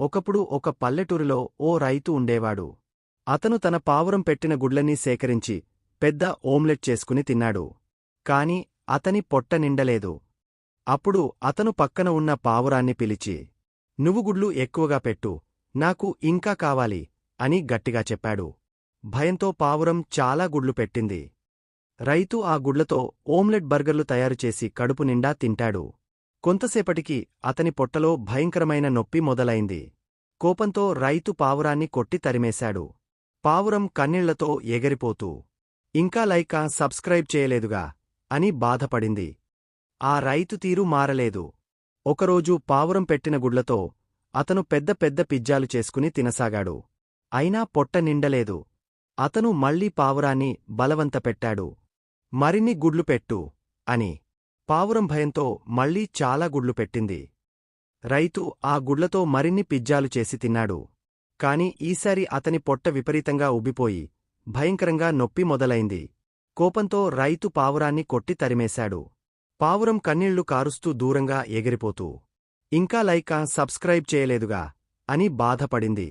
ఒకప్పుడు ఒక పల్లెటూరిలో ఓ రైతు ఉండేవాడు. అతను తన పావురం పెట్టిన గుడ్లన్నీ సేకరించి పెద్ద ఓమ్లెట్ చేసుకుని తిన్నాడు. కాని అతని పొట్ట నిండలేదు. అప్పుడు అతను పక్కన ఉన్న పావురాన్ని పిలిచి నువ్వు గుడ్లు ఎక్కువగా పెట్టు నాకు ఇంకా కావాలి అని గట్టిగా చెప్పాడు. భయంతో పావురం చాలా గుడ్లు పెట్టింది. రైతు ఆ గుడ్లతో ఓమ్లెట్ బర్గర్లు తయారుచేసి కడుపు నిండా తింటాడు. కొంతసేపటికి అతని పొట్టలో భయంకరమైన నొప్పి మొదలైంది. కోపంతో రైతు పావురాన్ని కొట్టి తరిమేశాడు. పావురం కన్నీళ్ళతో ఎగరిపోతూ ఇంకా లైకా సబ్స్క్రైబ్ చేయలేదుగా అని బాధపడింది. ఆ రైతు తీరు మారలేదు. ఒకరోజు పావురం పెట్టిన గుడ్లతో అతను పెద్ద పెద్ద పిజ్జాలు చేసుకుని తినసాగాడు. అయినా పొట్ట నిండలేదు. అతను మళ్ళీ పావురాన్ని బలవంత పెట్టాడు మరిన్ని గుడ్లు పెట్టు అని పావురం భయంతో మళ్ళీ చాలా గుడ్లు పెట్టింది. రైతు ఆ గుడ్లతో మరిన్ని పిజ్జాలు చేసి తిన్నాడు. కాని ఈసారి అతని పొట్ట విపరీతంగా ఉబ్బిపోయి భయంకరంగా నొప్పి మొదలైంది. కోపంతో రైతు పావురాన్ని కొట్టి తరిమేశాడు. పావురం కన్నీళ్ళు కారుస్తూ దూరంగా ఎగిరిపోతూ ఇంకా లైకా సబ్స్క్రైబ్ చేయలేదుగా అని బాధపడింది.